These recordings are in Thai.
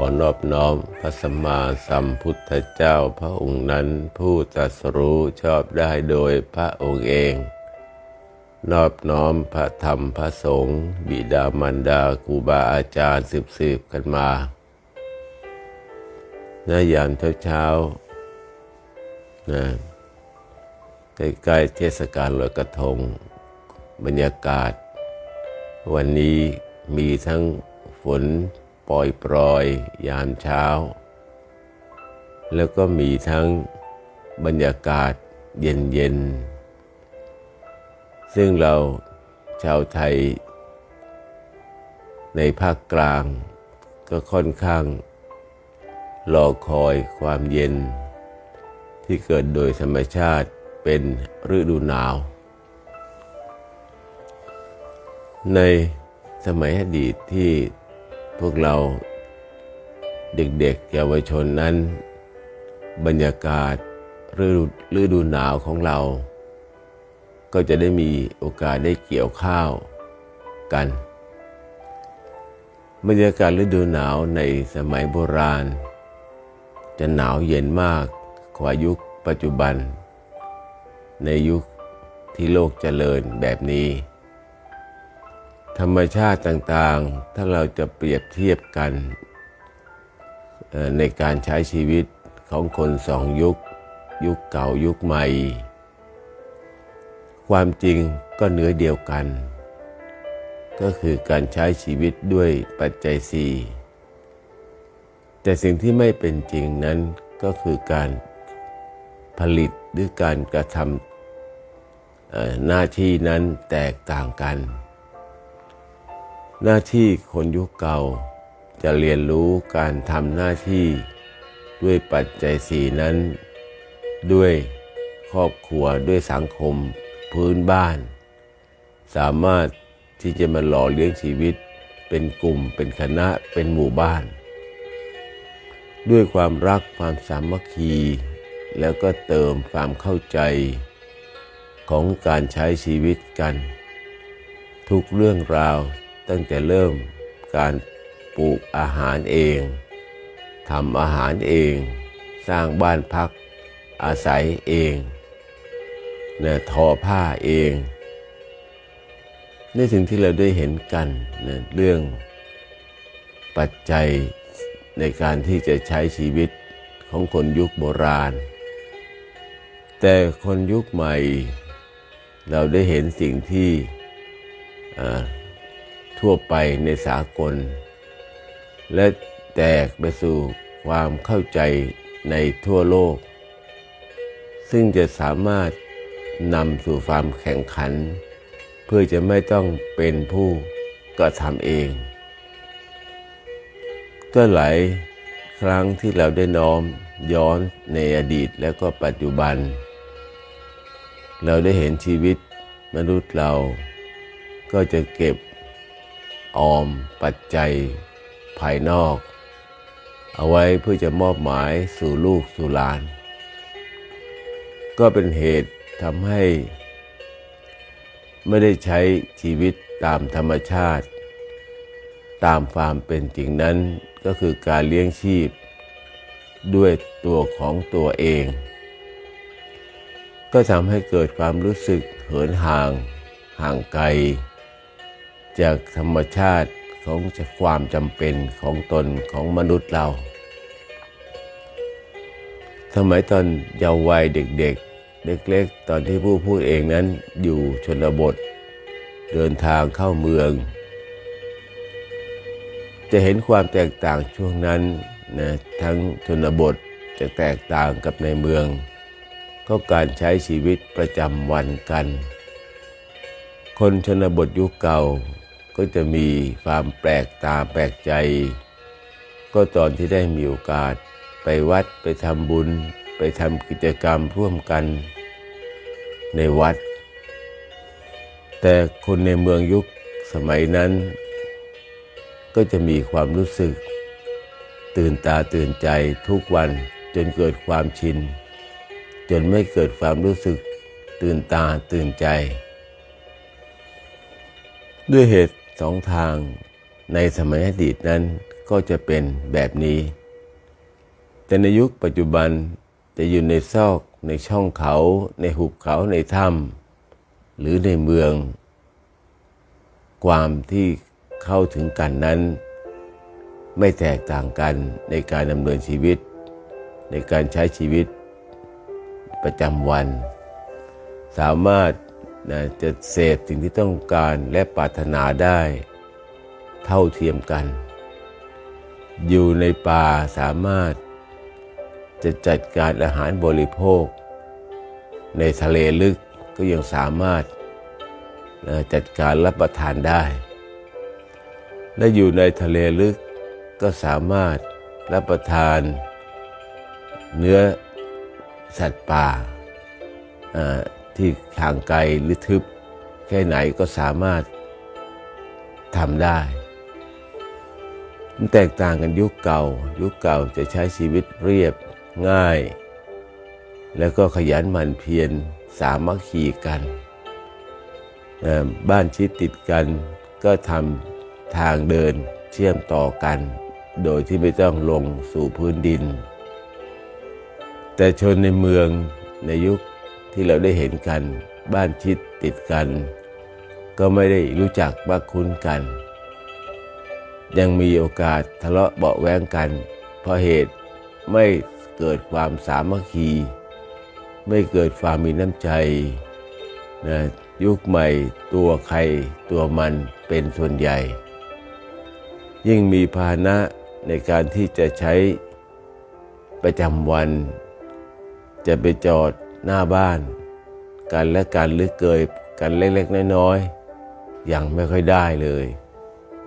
ขอนอบน้อมพระสัมมาสัมพุทธเจ้าพระองค์นั้นผู้ตรัสรู้ชอบได้โดยพระองค์เอง นอบน้อมพระธรรมพระสงฆ์บิดามารดาครูบาอาจารย์สืบสืบๆกันมาณยามเช้าเช้าๆนะใกล้ๆเทศกาลลอยกระทง บรรยากาศ วันนี้มีทั้งฝน ปล่อยปรอยยามเช้า แล้วก็มีทั้งบรรยากาศเย็นๆซึ่งเราชาวไทย ในภาคกลางก็ค่อนข้าง รอคอยความเย็น ที่เกิดโดยธรรมชาติเป็นฤดูหนาว ในสมัยอดีตที่ พวกเราเด็กๆเยาวชนนั้น บรรยากาศฤดูฤดูหนาวของเรา ก็จะได้มีโอกาสได้เกี่ยวข้าวกัน บรรยากาศฤดูหนาวในสมัยโบราณ จะหนาวเย็นมากกว่ายุคปัจจุบัน ในยุคที่โลกเจริญแบบนี้ ธรรมชาติต่างๆ ถ้าเราจะเปรียบเทียบกันในการใช้ชีวิตของคนสองยุค ยุคเก่ายุคใหม่ ความจริงก็เนื้อเดียวกัน ก็คือการใช้ชีวิตด้วยปัจจัยสี่แต่สิ่งที่ไม่เป็นจริงนั้นก็คือการผลิตหรือการกระทำหน้าที่นั้นแตกต่างกัน หน้าที่คนยุคเก่า จะเรียนรู้การทำหน้าที่ด้วยปัจจัยสีนั้น ด้วยครอบครัวด้วยสังคมพื้นบ้าน สามารถที่จะมาหล่อเลี้ยงชีวิต เป็นกลุ่มเป็นคณะเป็นหมู่บ้าน ด้วยความรักความสามัคคี แล้วก็เติมความเข้าใจของการใช้ชีวิตกัน ทุกเรื่องราว ตั้งแต่เริ่มการปลูกอาหารเองทำอาหารเอง สร้างบ้านพักอาศัยเองนะทอผ้าเองในสิ่งที่เราได้เห็นกันนะเรื่องปัจจัยในการที่จะใช้ชีวิตของคนยุคโบราณ แต่คนยุคใหม่ เราได้เห็นสิ่งที่อ่า ทั่วไปในสากล และแตกไปสู่ความเข้าใจในทั่วโลก ซึ่งจะสามารถนำสู่ความแข่งขัน เพื่อจะไม่ต้องเป็นผู้กระทำเอง ก็หลายครั้งที่เราได้น้อมย้อนในอดีตแล้วก็ปัจจุบัน เราได้เห็นชีวิตมนุษย์เราก็จะเก็บ ออมปัจจัยภายนอก เอาไว้เพื่อจะมอบหมายสู่ลูกสู่หลาน ก็เป็นเหตุทำให้ ไม่ได้ใช้ชีวิตตามธรรมชาติ ตามความเป็นจริงนั้นก็คือการเลี้ยงชีพ ด้วยตัวของตัวเอง ก็ทำให้เกิดความรู้สึกเหินห่าง ห่างไกล จากธรรมชาติของความจำเป็นของตนของมนุษย์เรา สมัยตอนเยาว์วัยเด็กๆ เล็กๆ ตอนที่ผู้พูดเองนั้นอยู่ชนบท เดินทางเข้าเมือง จะเห็นความแตกต่างช่วงนั้นนะทั้งชนบทจะแตกต่างกับในเมือง ก็การใช้ชีวิตประจำวันกัน คนชนบทยุคเก่า ก็จะมีความแปลกตาแปลกใจ ก็ตอนที่ได้มีโอกาสไปวัดไปทำบุญ ไปทำกิจกรรมร่วมกันในวัด แต่คนในเมืองยุคสมัยนั้น ก็จะมีความรู้สึก ตื่นตาตื่นใจทุกวันจนเกิดความชิน จนไม่เกิดความรู้สึกตื่นตาตื่นใจ ด้วยเหตุ สองทางในสมัยอดีตนั้นก็จะเป็นแบบนี้ แต่ในยุคปัจจุบันจะอยู่ในซอกในช่องเขา ในหุบเขาในถ้ำหรือในเมือง ความที่เข้าถึงกันนั้น ไม่แตกต่างกันในการดำเนินชีวิต ในการใช้ชีวิตประจำวัน สามารถ นะจะเสพสิ่งที่ต้องการและปรารถนาได้ เท่าเทียมกัน อยู่ในป่าสามารถ จะจัดการอาหารบริโภค ในทะเลลึกก็ยังสามารถจัดการรับประทานได้ และอยู่ในทะเลลึกก็สามารถรับประทาน เนื้อสัตว์ป่า ที่ทางไกลหรือทึบ แค่ไหนก็สามารถทำได้ มันแตกต่างกันยุคเก่า ยุคเก่าจะใช้ชีวิตเรียบง่าย แล้วก็ขยันหมั่นเพียรสามัคคีกัน บ้านชิดติดกันก็ทำทางเดินเชื่อมต่อกัน โดยที่ไม่ต้องลงสู่พื้นดิน แต่ชนในเมืองในยุค ที่เราได้เห็นกัน บ้านชิดติดกัน ก็ไม่ได้รู้จักมักคุ้นกัน ยังมีโอกาสทะเลาะเบาแวงกัน เพราะเหตุไม่เกิดความสามัคคี ไม่เกิดความมีน้ำใจนะยุคใหม่ตัวใครตัวมันเป็นส่วนใหญ่ ยิ่งมีพาหนะในการที่จะใช้ประจำวัน จะไปจอด หน้าบ้าน กันและกันหรือเกยกันเล็กๆน้อยๆยังไม่ค่อยได้เลย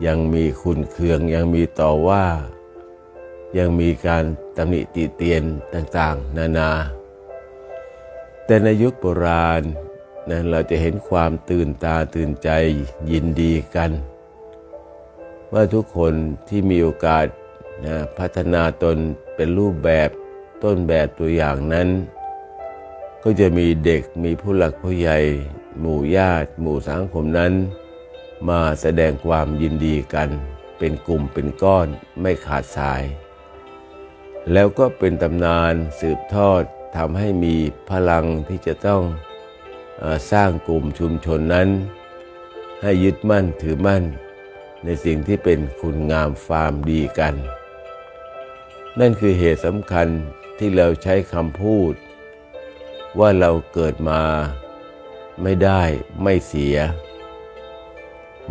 ยังมีคุณเคืองยังมีต่อว่า ยังมีการตำหนิติเตียนต่างๆ นานา แต่ในยุคโบราณนะเราจะเห็นความตื่นตาตื่นใจยินดีกัน ว่าทุกคนที่มีโอกาสนะพัฒนาตนเป็นรูปแบบต้นแบบตัวอย่างนั้น ก็จะมีเด็กมีผู้หลักผู้ใหญ่ หมู่ญาติ หมู่สังคมนั้น มาแสดงความยินดีกัน เป็นกลุ่มเป็นก้อนไม่ขาดสาย แล้วก็เป็นตำนานสืบทอดทำให้มีพลังที่จะต้องสร้างกลุ่มชุมชนนั้น ให้ยึดมั่นถือมั่น ในสิ่งที่เป็นคุณงามความดีกัน นั่นคือเหตุสำคัญที่เราใช้คำพูด ว่าเราเกิดมาไม่ได้ไม่เสีย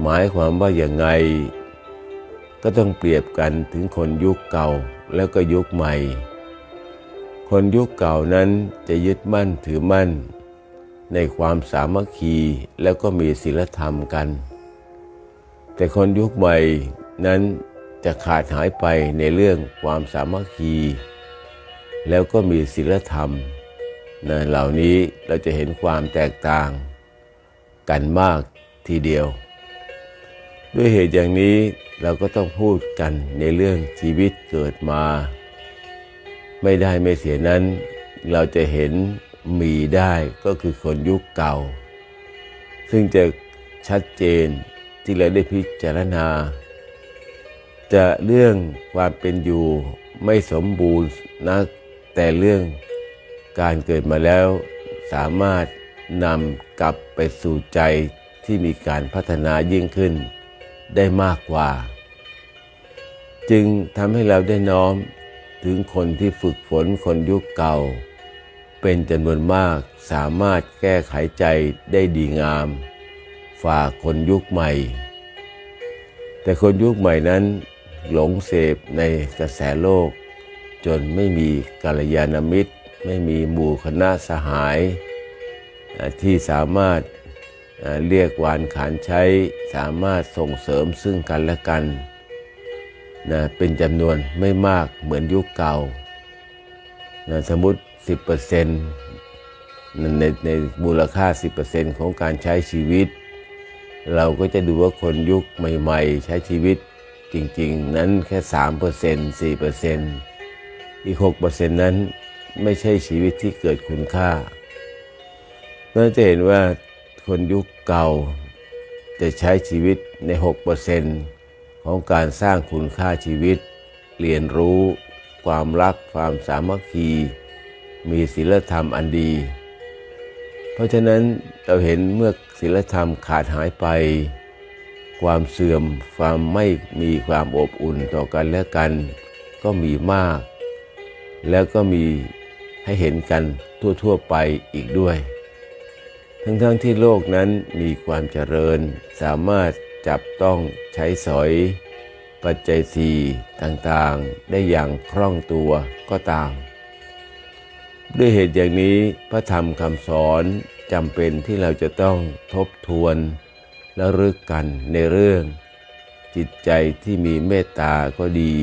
หมายความว่าอย่างไง ก็ต้องเปรียบกันถึงคนยุคเก่าแล้วก็ยุคใหม่ คนยุคเก่านั้นจะยึดมั่นถือมั่น ในความสามัคคีแล้วก็มีศีลธรรมกัน แต่คนยุคใหม่นั้นจะขาดหายไปในเรื่องความสามัคคี แล้วก็มีศีลธรรม นะเหล่านี้เราจะเห็นความแตกต่างกันมากทีเดียว ด้วยเหตุอย่างนี้เราก็ต้องพูดกันในเรื่องชีวิตเกิดมา ไม่ได้ไม่เสียนั้น เราจะเห็นมีได้ก็คือคนยุคเก่า ซึ่งจะชัดเจนที่เราได้พิจารณา จะเรื่องความเป็นอยู่ไม่สมบูรณ์นักแต่เรื่อง การเกิดมาแล้วสามารถนำกลับไปสู่ใจที่มีการพัฒนายิ่งขึ้น ได้มากกว่า จึงทำให้เราได้น้อมถึงคนที่ฝึกฝนคนยุคเก่า เป็นจำนวนมากสามารถแก้ไขใจได้ดีงามฝ่าคนยุคใหม่ แต่คนยุคใหม่นั้นหลงเสพในกระแสโลก จนไม่มีกัลยาณมิตร ไม่มีหมู่คณะสหายที่สามารถเรียกวานขานใช้สามารถส่งเสริมซึ่งกันและกันนะเป็นจำนวนไม่มากเหมือนยุคเก่านะสมมติ 10%ในในมูลค่า 10%ของการใช้ชีวิต เราก็จะดูว่าคนยุคใหม่ ๆ ใช้ชีวิตจริง ๆ นั้นแค่ 3% 4%อีก 6%นั้น ไม่ใช่ชีวิตที่เกิดคุณค่าเราจะเห็นว่าคนยุคเก่าจะใช้ชีวิตใน 6%ของการสร้างคุณค่าชีวิต เรียนรู้ ความรัก ความสามัคคี มีศีลธรรมอันดี เพราะฉะนั้นเราเห็นเมื่อศีลธรรมขาดหายไป ความเสื่อม ความไม่มีความอบอุ่นต่อกันและกัน ก็มีมาก แล้วก็มี ให้เห็นกันทั่วๆไปอีกด้วย ทั้งๆทที่โลกนั้นมีความเจริญ สามารถจับต้องใช้สอย ปัจจัยสี่ต่างๆ ได้อย่างคล่องตัวก็ตาม ด้วยเหตุอย่างนี้พระธรรมคำสอนจำเป็นที่เราจะต้องทบทวนและรึกกันในเรื่องจิตใจที่มีเมตตาก็ดี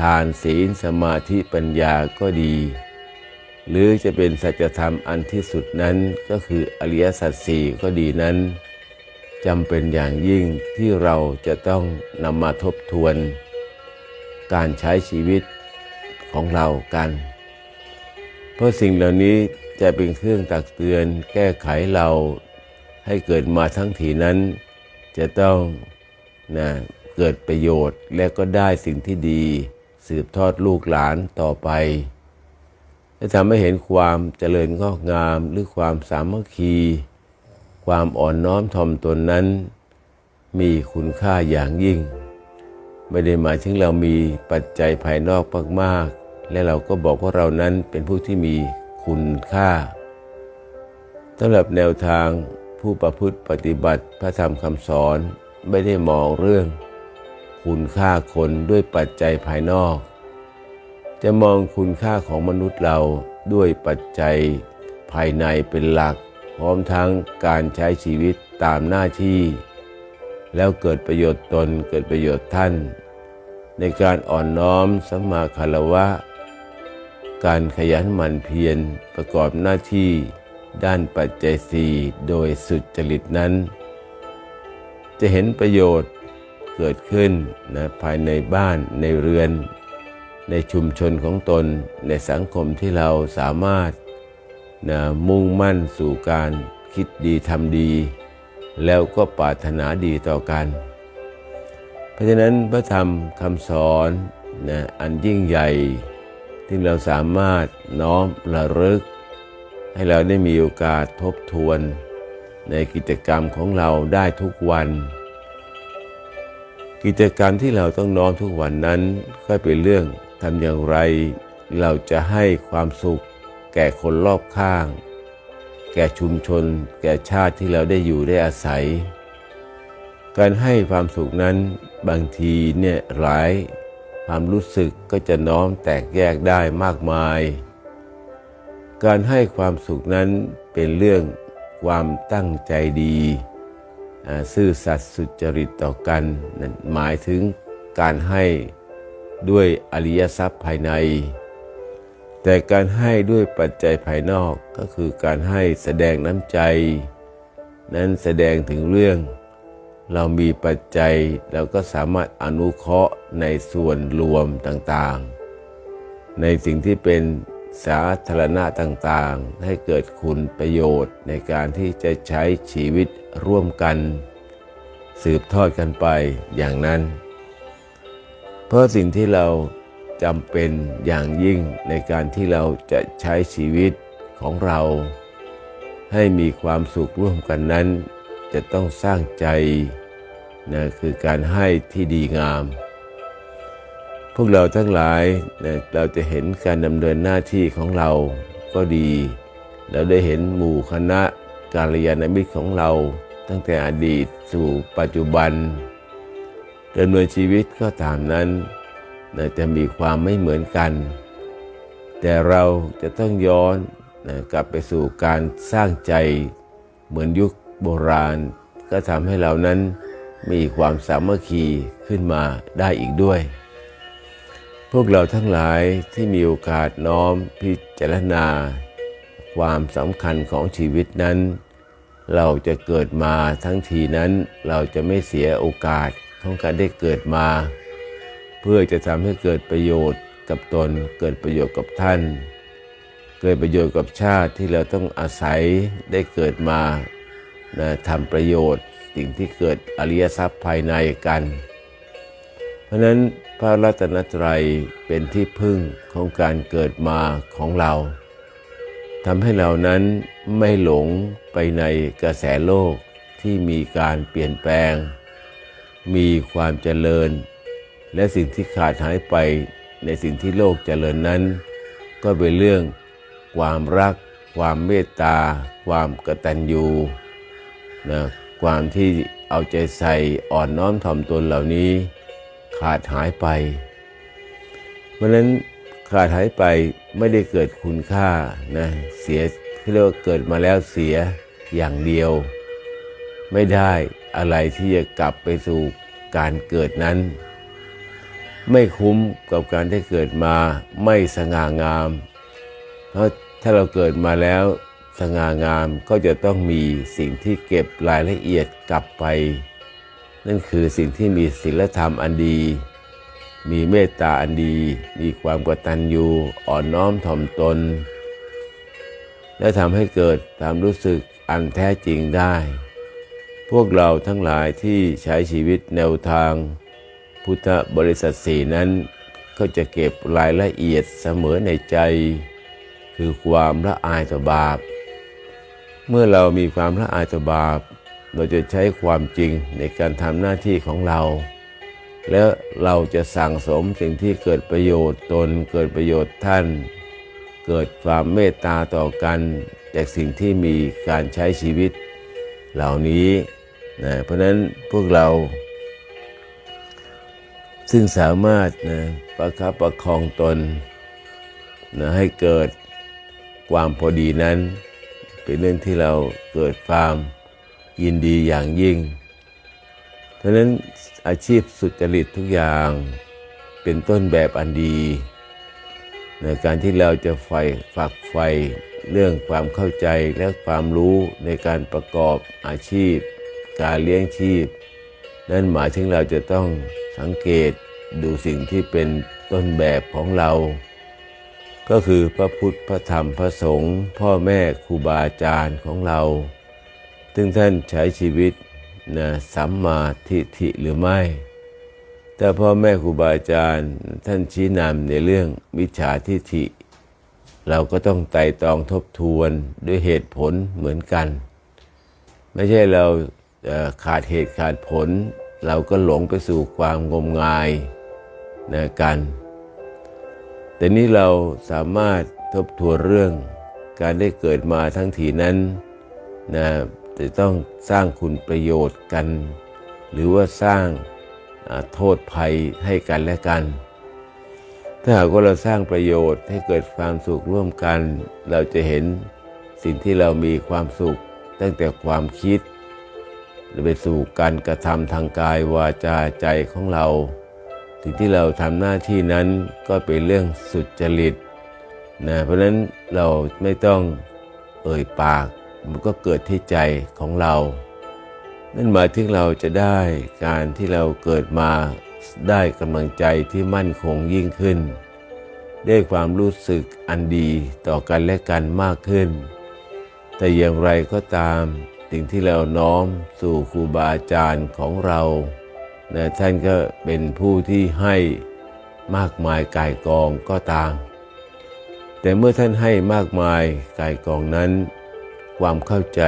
ทานศีลสมาธิปัญญาก็ดี หรือจะเป็นสัจธรรมอันที่สุดนั้นก็คืออริยสัจสี่ก็ดีนั้นจำเป็นอย่างยิ่งที่เราจะต้องนำมาทบทวน การใช้ชีวิตของเรากัน เพราะสิ่งเหล่านี้จะเป็นเครื่องตักเตือนแก้ไขเราให้เกิดมาทั้งทีนั้น จะต้องนะเกิดประโยชน์และก็ได้สิ่งที่ดี สืบทอดลูกหลานต่อไป จะทำให้เห็นความเจริญงอกงาม หรือความสามัคคี ความอ่อนน้อมถ่อมตนนั้น มีคุณค่าอย่างยิ่ง ไม่ได้หมายถึงเรามีปัจจัยภายนอกมากๆและเราก็บอกว่าเรานั้นเป็นผู้ที่มีคุณค่าสำหรับแนวทางผู้ประพฤติปฏิบัติพระธรรมคำสอนไม่ได้มองเรื่อง คุณค่าคนด้วยปัจจัยภายนอก จะมองคุณค่าของมนุษย์เราด้วยปัจจัยภายในเป็นหลัก พร้อมทั้งการใช้ชีวิตตามหน้าที่ แล้วเกิดประโยชน์ตนเกิดประโยชน์ท่าน ในการอ่อนน้อมสัมมาคารวะ การขยันหมั่นเพียรประกอบหน้าที่ ด้านปัจจัยสี่โดยสุจริตนั้น จะเห็นประโยชน์เกิดขึ้นนะภายในบ้านในเรือน ในชุมชนของตนในสังคมที่เราสามารถนะมุ่งมั่นสู่การคิดดีทำดี แล้วก็ปรารถนาดีต่อกัน เพราะฉะนั้นพระธรรมคำสอนนะอันยิ่งใหญ่ที่เราสามารถน้อมระลึก ให้เราได้มีโอกาสทบทวน ในกิจกรรมของเราได้ทุกวัน กิจกรรมที่เราต้องน้อมทุกวันนั้นก็เป็นเรื่อง ทำอย่างไร เราจะให้ความสุข แก่คนรอบข้าง แก่ชุมชน แก่ชาติที่เราได้อยู่ได้อาศัย การให้ความสุขนั้นบางทีเนี่ยหลายความรู้สึกก็จะน้อมแตกแยกได้มากมาย การให้ความสุขนั้นเป็นเรื่องความตั้งใจดีซื่อสัตย์สุจริตต่อกัน หมายถึงการให้ ด้วยอริยทรัพย์ภายใน แต่การให้ด้วยปัจจัยภายนอกก็คือการให้แสดงน้ำใจ นั้นแสดงถึงเรื่อง เรามีปัจจัยเราก็สามารถอนุเคราะห์ในส่วนรวมต่างๆ ในสิ่งที่เป็นสาธารณะต่างๆ ให้เกิดคุณประโยชน์ในการที่จะใช้ชีวิตร่วมกัน สืบทอดกันไปอย่างนั้น เพราะสิ่งที่เราจำเป็นอย่างยิ่งในการที่เราจะใช้ชีวิตของเรา ให้มีความสุขร่วมกันนั้น จะต้องสร้างใจนะคือการให้ที่ดีงาม พวกเราทั้งหลายนะเราจะเห็นการดำเนินหน้าที่ของเราก็ดี เราได้เห็นหมู่คณะกาลยานมิตรของเรา ตั้งแต่อดีตสู่ปัจจุบัน ดำเนินชีวิตก็ตามนั้นนะจะมีความไม่เหมือนกัน แต่เราจะต้องย้อนนะกลับไปสู่การสร้างใจเหมือนยุคโบราณ ก็ทำให้เรานั้นมีความสามัคคีขึ้นมาได้อีกด้วย พวกเราทั้งหลายที่มีโอกาสน้อมพิจารณา ความสำคัญของชีวิตนั้น เราจะเกิดมาทั้งทีนั้นเราจะไม่เสียโอกาส ของการได้เกิดมา เพื่อจะทำให้เกิดประโยชน์กับตน เกิดประโยชน์กับท่าน เกิดประโยชน์กับชาติที่เราต้องอาศัยได้เกิดมานะทำประโยชน์สิ่งที่เกิดอริยทรัพย์ภายในกัน เพราะฉะนั้นพระรัตนตรัยเป็นที่พึ่งของการเกิดมาของเราทำให้เรานั้นไม่หลงไปในกระแสโลกที่มีการเปลี่ยนแปลง มีความเจริญ และสิ่งที่ขาดหายไปในสิ่งที่โลกเจริญนั้น ก็เป็นเรื่อง ความรัก ความเมตตา ความกตัญญูนะความที่เอาใจใส่อ่อนน้อมถ่อมตนเหล่านี้ ขาดหายไป เพราะนั้นขาดหายไปไม่ได้เกิดคุณค่านะเสียที่เรียกว่าเกิดมาแล้วเสียอย่างเดียว ไม่ได้ อะไรที่จะกลับไปสู่การเกิดนั้น ไม่คุ้มกับการได้เกิดมาไม่สง่างาม เพราะถ้าเราเกิดมาแล้วสง่างามก็จะต้องมีสิ่งที่เก็บรายละเอียดกลับไป นั่นคือสิ่งที่มีศีลธรรมอันดี มีเมตตาอันดี มีความกตัญญูอ่อนน้อมถ่อมตน และทำให้เกิดความรู้สึกอันแท้จริงได้ พวกเราทั้งหลายที่ใช้ชีวิตแนวทางพุทธบริษัทสี่นั้น ก็จะเก็บรายละเอียดเสมอในใจ คือความละอายต่อบาป เมื่อเรามีความละอายต่อบาป เราจะใช้ความจริงในการทำหน้าที่ของเรา แล้วเราจะสั่งสมสิ่งที่เกิดประโยชน์ตนเกิดประโยชน์ท่าน เกิดความเมตตาต่อกัน จากสิ่งที่มีการใช้ชีวิต เหล่านี้นะเพราะฉะนั้นพวกเรา ซึ่งสามารถนะประคับประคองตนนะให้เกิดความพอดีนั้น เป็นเรื่องที่เราเกิดความยินดีอย่างยิ่ง เพราะนั้นอาชีพสุจริตทุกอย่างเป็นต้นแบบอันดี ในการที่เราจะใฝ่ฝักใฝ่ เรื่องความเข้าใจและความรู้ในการประกอบอาชีพ การเลี้ยงชีพ นั่นหมายถึงเราจะต้องสังเกตดูสิ่งที่เป็นต้นแบบของเรา ก็คือพระพุทธพระธรรมพระสงฆ์พ่อแม่ครูบาอาจารย์ของเรา ซึ่งท่านใช้ชีวิตนะสัมมาทิฏฐิหรือไม่แต่พ่อแม่ครูบาอาจารย์ท่านชี้นำในเรื่องมิจฉาทิฏฐิ เราก็ต้องไต่ตองทบทวนด้วยเหตุผลเหมือนกัน ไม่ใช่เราขาดเหตุขาดผล เราก็หลงไปสู่ความงมงายนะกัน แต่นี้เราสามารถทบทวนเรื่องการได้เกิดมาทั้งทีนั้นนะจะต้องสร้างคุณประโยชน์กัน หรือว่าสร้างโทษภัยให้กันและกัน ถ้าหากว่าเราสร้างประโยชน์ให้เกิดความสุขร่วมกัน เราจะเห็นสิ่งที่เรามีความสุขตั้งแต่ความคิดไปสู่การกระทำทางกายวาจาใจของเรา สิ่งที่เราทำหน้าที่นั้นก็เป็นเรื่องสุจริตนะเพราะฉะนั้นเราไม่ต้องเอ่ยปาก มันก็เกิดที่ใจของเรา นั่นหมายถึงเราจะได้การที่เราเกิดมา ได้กำลังใจที่มั่นคงยิ่งขึ้น ได้ความรู้สึกอันดีต่อกันและกันมากขึ้น แต่อย่างไรก็ตามสิ่งที่เราน้อมสู่ครูบาอาจารย์ของเรานะท่านก็เป็นผู้ที่ให้มากมายกายกองก็ตาม แต่เมื่อท่านให้มากมายกายกองนั้น ความเข้าใจ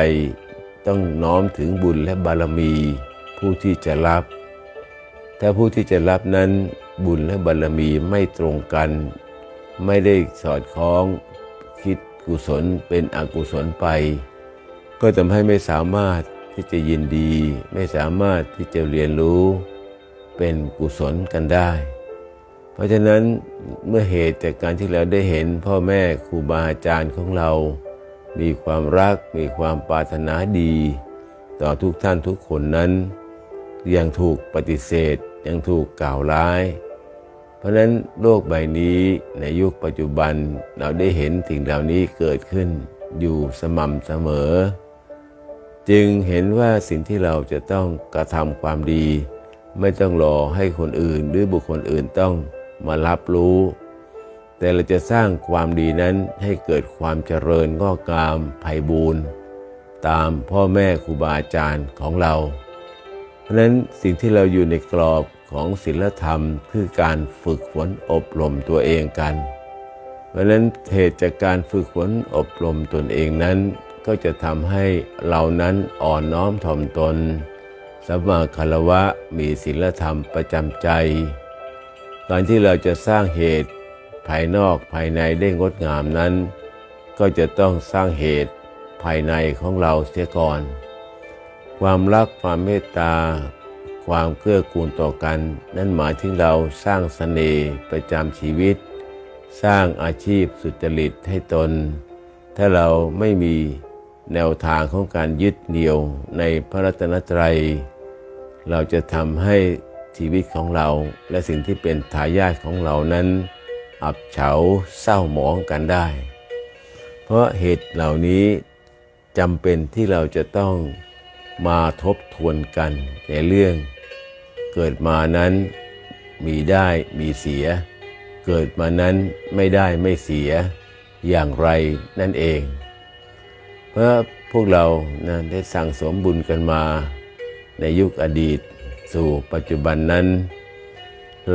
ต้องน้อมถึงบุญและบารมี ผู้ที่จะรับ ถ้าผู้ที่จะรับนั้นบุญและบารมีไม่ตรงกัน ไม่ได้สอดคล้องคิดกุศลเป็นอกุศลไป ก็ทำให้ไม่สามารถที่จะยินดี ไม่สามารถที่จะเรียนรู้เป็นกุศลกันได้ เพราะฉะนั้นเมื่อเหตุจากการที่เราได้เห็นพ่อแม่ครูบาอาจารย์ของเรา มีความรัก มีความปรารถนาดี ต่อทุกท่านทุกคนนั้น ยังถูกปฏิเสธ ยังถูกกล่าวร้าย เพราะนั้นโลกใบนี้ในยุคปัจจุบันเราได้เห็นสิ่งเหล่านี้เกิดขึ้นอยู่สม่ำเสมอ จึงเห็นว่าสิ่งที่เราจะต้องกระทำความดี ไม่ต้องรอให้คนอื่นหรือบุคคลอื่นต้องมารับรู้ แต่เราจะสร้างความดีนั้นให้เกิดความเจริญงอกงามไพบูรณ์ตามพ่อแม่ครูบาอาจารย์ของเรา เพราะฉะนั้นสิ่งที่เราอยู่ในกรอบของศีลธรรมคือการฝึกฝนอบรมตัวเองกัน เพราะฉะนั้นเหตุจากการฝึกฝนอบรมตนเองนั้น ก็จะทำให้เรานั้นอ่อนน้อมถ่อมตนสัมมาคารวะมีศีลธรรมประจำใจการที่เราจะสร้างเหตุภายนอกภายในได้งดงามนั้น ก็จะต้องสร้างเหตุภายในของเราเสียก่อน ความรักความเมตตา ความเกื้อกูลต่อกัน นั่นหมายถึงเราสร้างเสน่ห์ประจำชีวิต สร้างอาชีพสุจริตให้ตน ถ้าเราไม่มีแนวทางของการยึดเหนี่ยวในพระรัตนตรัย เราจะทำให้ชีวิตของเราและสิ่งที่เป็นทายาทของเรานั้น อับเฉาเศร้าหมองกันได้ เพราะเหตุเหล่านี้จำเป็นที่เราจะต้อง มาทบทวนกันในเรื่อง เกิดมานั้นมีได้มีเสีย เกิดมานั้นไม่ได้ไม่เสียอย่างไรนั่นเอง เพราะพวกเรานะได้สั่งสมบุญกันมา ในยุคอดีตสู่ปัจจุบันนั้น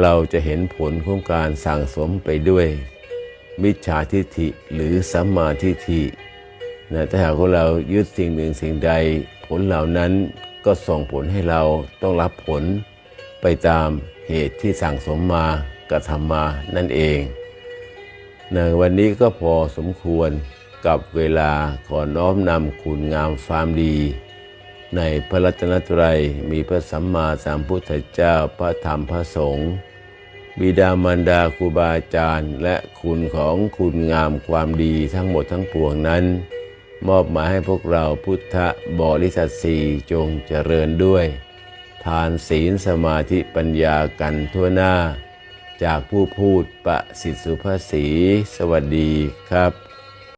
เราจะเห็นผลของการสั่งสมไปด้วย มิจฉาทิฏฐิหรือสัมมาทิฏฐินะถ้าหากเรายึดสิ่งหนึ่งสิ่งใด ลเหล่านั้นก็ส่งผลให้เราต้องรับผลไปตามเหตุที่สั่งสมมากระทำมานั่นเองนะวันนี้ก็พอสมควรกับเวลาขอน้อมนำคุณงามความดี ในพระรัตนตรัยมีพระสัมมาสัมพุทธเจ้าพระธรรมพระสงฆ์บิดามารดาครูบาอาจารย์ และคุณของคุณงามความดีทั้งหมดทั้งปวงนั้น มอบหมายให้พวกเราพุทธบริษัทสี่จงเจริญด้วย ทานศีลสมาธิปัญญากันทั่วหน้า จากผู้พูดประสิทธิสุภาษีสวัสดีครับ